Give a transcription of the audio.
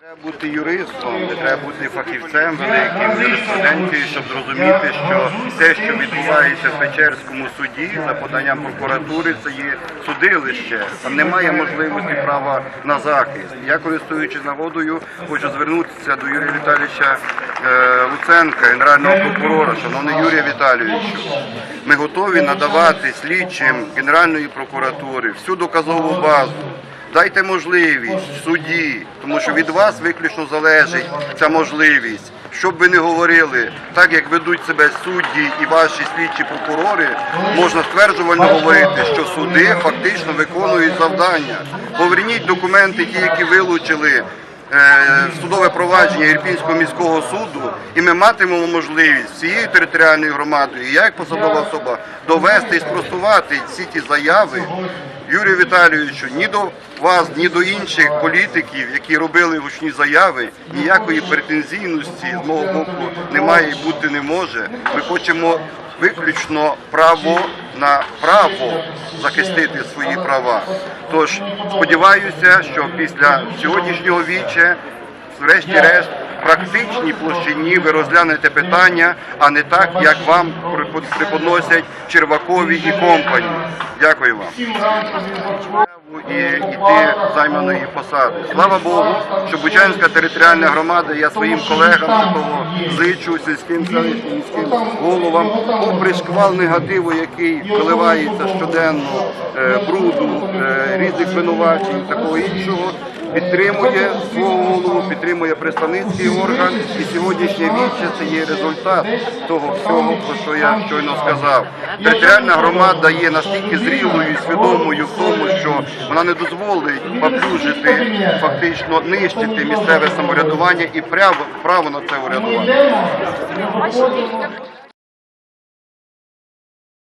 Треба бути юристом, не треба бути фахівцем великим, юриспруденцією, щоб зрозуміти, що те, що відбувається в Печерському суді за поданням прокуратури, це є судилище. Там немає можливості права на захист. Я користуючись нагодою, хочу звернутися до Юрія Віталійовича е, Луценка, генерального прокурора, шановний Юрія Віталійовичу. Ми готові надавати слідчим Генеральної прокуратури всю доказову базу. Дайте можливість судді, тому що від вас виключно залежить ця можливість. Щоб ви не говорили, так як ведуть себе судді і ваші слідчі прокурори, можна стверджувально говорити, що суди фактично виконують завдання. Поверніть документи, ті, які вилучили судове провадження Ірпінського міського суду, і ми матимемо можливість всією територіальною громадою, і я як посадова особа, довести і спростувати всі ті заяви. Юрію Віталійовичу, ні до вас, ні до інших політиків, які робили гучні заяви, ніякої претензійності з мого боку немає і бути не може. Ми хочемо виключно право на право захистити свої права. Тож сподіваюся, що після сьогоднішнього віче, врешті-решт, практичній площині ви розглянете питання, а не так, як вам преподносять Червакові і компанії. Дякую вам і йти займаної посади. Слава Богу, що Бучанська територіальна громада, я своїм колегам такого зичу сільським селищним головам, попри шквал негативу, який виливається щоденно, е, бруду, е, різних винувачень, такого іншого. Підтримує свого голову, підтримує представницький орган, і сьогоднішнє віче це є результат того всього, про що я щойно сказав. Територіальна громада є настільки зрілою і свідомою в тому, що вона не дозволить поплюжити, фактично нищити місцеве самоврядування і право, на це урядування.